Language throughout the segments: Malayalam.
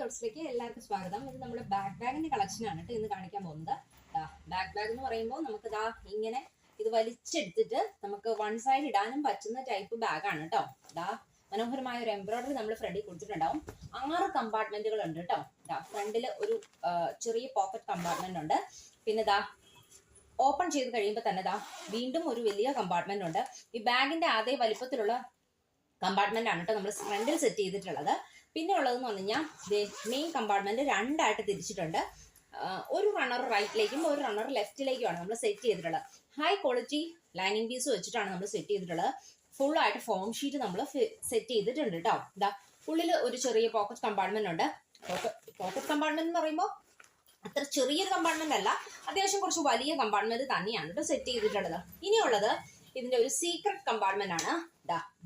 തോട്ട്സിലേക്ക് എല്ലാവർക്കും സ്വാഗതം. ഇത് നമ്മുടെ ബാക്ക് ബാഗിന്റെ കളക്ഷൻ ആണ് കേട്ടോ ഇന്ന് കാണിക്കാൻ പോകുന്നത്. ബാക്ക് ബാഗ് എന്ന് പറയുമ്പോൾ നമുക്ക് ദാ ഇങ്ങനെ ഇത് വലിച്ചെടുത്തിട്ട് നമുക്ക് വൺ സൈഡ് ഇടാനും പറ്റുന്ന ടൈപ്പ് ബാഗാണ് കേട്ടോ. ദാ മനോഹരമായ ഒരു എംബ്രോയിഡറി നമ്മൾ ഫ്രണ്ടിൽ കൊടുത്തിട്ടുണ്ടാവും. ആറ് കമ്പാർട്ട്മെന്റുകൾ ഉണ്ട് കേട്ടോ. ദാ ഫ്രണ്ടിൽ ഒരു ചെറിയ പോക്കറ്റ് കമ്പാർട്ട്മെന്റ് ഉണ്ട്. പിന്നെ ദാ ഓപ്പൺ ചെയ്ത് കഴിയുമ്പോൾ തന്നെ ദാ വീണ്ടും ഒരു വലിയ കമ്പാർട്ട്മെന്റ് ഉണ്ട്. ഈ ബാഗിന്റെ അതേ വലിപ്പത്തിലുള്ള കമ്പാർട്ട്മെന്റ് ആണ് കേട്ടോ നമ്മൾ ഫ്രണ്ടിൽ സെറ്റ് ചെയ്തിട്ടുള്ളത്. പിന്നെ ഉള്ളതെന്ന് പറഞ്ഞു കഴിഞ്ഞാൽ മെയിൻ കമ്പാർട്ട്മെന്റ് രണ്ടായിട്ട് തിരിച്ചിട്ടുണ്ട്. ഒരു റണ്ണർ റൈറ്റിലേക്കും ഒരു റണ്ണർ ലെഫ്റ്റിലേക്കുമാണ് നമ്മൾ സെറ്റ് ചെയ്തിട്ടുള്ളത്. ഹൈ ക്വാളിറ്റി ലൈനിങ് പീസ് വെച്ചിട്ടാണ് നമ്മൾ സെറ്റ് ചെയ്തിട്ടുള്ളത്. ഫുൾ ആയിട്ട് ഫോം ഷീറ്റ് നമ്മൾ സെറ്റ് ചെയ്തിട്ടുണ്ട് കേട്ടോ ഇതാ ഉള്ളിൽ ഒരു ചെറിയ പോക്കറ്റ് കമ്പാർട്ട്മെന്റ് ഉണ്ട്. പോക്കറ്റ് കമ്പാർട്ട്മെന്റ് എന്ന് പറയുമ്പോൾ അത്ര ചെറിയൊരു കമ്പാർട്ട്മെന്റ് അല്ല അത്യാവശ്യം കുറച്ച് വലിയ കമ്പാർട്ട്മെന്റ് തന്നെയാണ് കേട്ടോ സെറ്റ് ചെയ്തിട്ടുള്ളത്. ഇനിയുള്ളത് ഇതിന്റെ ഒരു സീക്രട്ട് കമ്പാർട്ട്മെന്റ് ആണ്.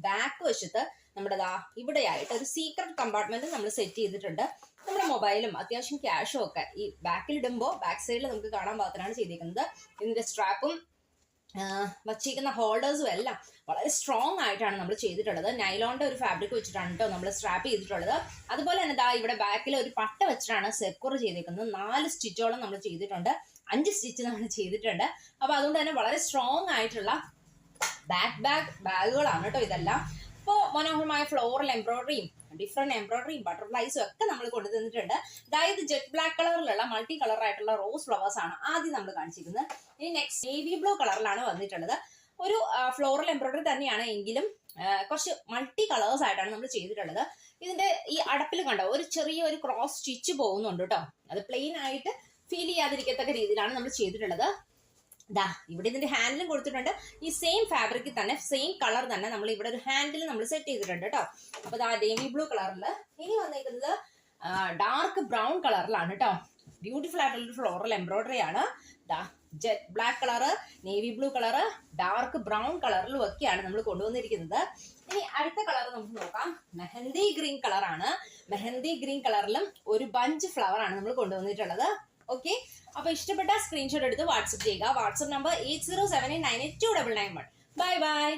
ബാക്ക് വശത്ത് നമ്മുടെ ദാ ഇവിടെയായിട്ട് ഒരു സീക്രട്ട് കമ്പാർട്ട്മെന്റ് നമ്മൾ സെറ്റ് ചെയ്തിട്ടുണ്ട്. നമ്മുടെ മൊബൈലും അത്യാവശ്യം ക്യാഷും ഒക്കെ ഈ ബാക്കിൽ ഇടുമ്പോൾ ബാക്ക് സൈഡിൽ നമുക്ക് കാണാൻ പാകത്തിനാണ് ചെയ്തിരിക്കുന്നത് ഇതിന്റെ സ്ട്രാപ്പും വച്ചിരിക്കുന്ന ഹോൾഡേഴ്സും എല്ലാം വളരെ സ്ട്രോങ് ആയിട്ടാണ് നമ്മൾ ചെയ്തിട്ടുള്ളത്. നൈലോണിന്റെ ഒരു ഫാബ്രിക് വെച്ചിട്ടാണ് കേട്ടോ നമ്മൾ സ്ട്രാപ്പ് ചെയ്തിട്ടുള്ളത്. അതുപോലെ തന്നെ ദാ ഇവിടെ ബാക്കിൽ ഒരു പട്ട വെച്ചിട്ടാണ് സെക്യൂർ ചെയ്തിരിക്കുന്നത് നാല് സ്റ്റിച്ചോളം നമ്മൾ ചെയ്തിട്ടുണ്ട്. അഞ്ച് സ്റ്റിച്ച് നമ്മൾ ചെയ്തിട്ടുണ്ട്. അപ്പൊ അതുകൊണ്ട് തന്നെ വളരെ സ്ട്രോങ് ആയിട്ടുള്ള ബാക്ക് ബാഗ് ബാഗുകളാണ് കേട്ടോ ഇതെല്ലാം. ഇപ്പോൾ മനോഹരമായ ഫ്ലോറൽ എംബ്രോയിഡറിയും ഡിഫറെന്റ് എംബ്രോയിഡറിയും ബട്ടർഫ്ലൈസും ഒക്കെ നമ്മൾ കൊണ്ടു തന്നിട്ടുണ്ട്. അതായത് ജെറ്റ് ബ്ലാക്ക് കളറിലുള്ള മൾട്ടി കളർ ആയിട്ടുള്ള റോസ് ഫ്ലവേഴ്സ് ആണ് ആദ്യം നമ്മൾ കാണിച്ചിരുന്നത് ഇനി നെക്സ്റ്റ് നേവി ബ്ലൂ കളറിലാണ് വന്നിട്ടുള്ളത്. ഒരു ഫ്ലോറൽ എംബ്രോയിഡറി തന്നെയാണ് എങ്കിലും കുറച്ച് മൾട്ടി കളേഴ്സ് ആയിട്ടാണ് നമ്മൾ ചെയ്തിട്ടുള്ളത്. ഇതിന്റെ ഈ അടപ്പിൽ കണ്ടോ ഒരു ചെറിയ ഒരു ക്രോസ് സ്റ്റിച്ച് പോകുന്നുണ്ട് കേട്ടോ. അത് പ്ലെയിൻ ആയിട്ട് ഫീൽ ചെയ്യാതിരിക്കത്തക്ക രീതിയിലാണ് നമ്മൾ ചെയ്തിട്ടുള്ളത്. ദാ ഇവിടെ ഇതിന്റെ ഹാൻഡിലും കൊടുത്തിട്ടുണ്ട്. ഈ സെയിം ഫാബ്രിക്കിൽ തന്നെ സെയിം കളർ തന്നെ നമ്മൾ ഇവിടെ ഒരു ഹാൻഡിൽ നമ്മൾ സെറ്റ് ചെയ്തിട്ടുണ്ട് കേട്ടോ അപ്പൊ ദാ നേവി ബ്ലൂ കളറിൽ ഇനി വന്നിരിക്കുന്നത് ഡാർക്ക് ബ്രൗൺ കളറിലാണ് കേട്ടോ ബ്യൂട്ടിഫുൾ ആയിട്ടുള്ള ഫ്ലോറൽ എംബ്രോയിഡറി ആണ്. ദാ jet black colour navy blue colour dark brown കളറിലും ഒക്കെയാണ് നമ്മൾ കൊണ്ടുവന്നിരിക്കുന്നത്. ഇനി അടുത്ത കളർ നമുക്ക് നോക്കാം. മെഹന്തി ഗ്രീൻ കളറാണ് മെഹന്തി ഗ്രീൻ കളറിലും ഒരു ബഞ്ച് ഫ്ലവർ ആണ് നമ്മൾ കൊണ്ടുവന്നിട്ടുള്ളത്. ഓക്കെ അപ്പൊ ഇഷ്ടപ്പെട്ട സ്ക്രീൻഷോട്ട് എടുത്ത് വാട്സപ്പ് ചെയ്യുക. WhatsApp number eight zero seven eight nine eight two double nine one bye bye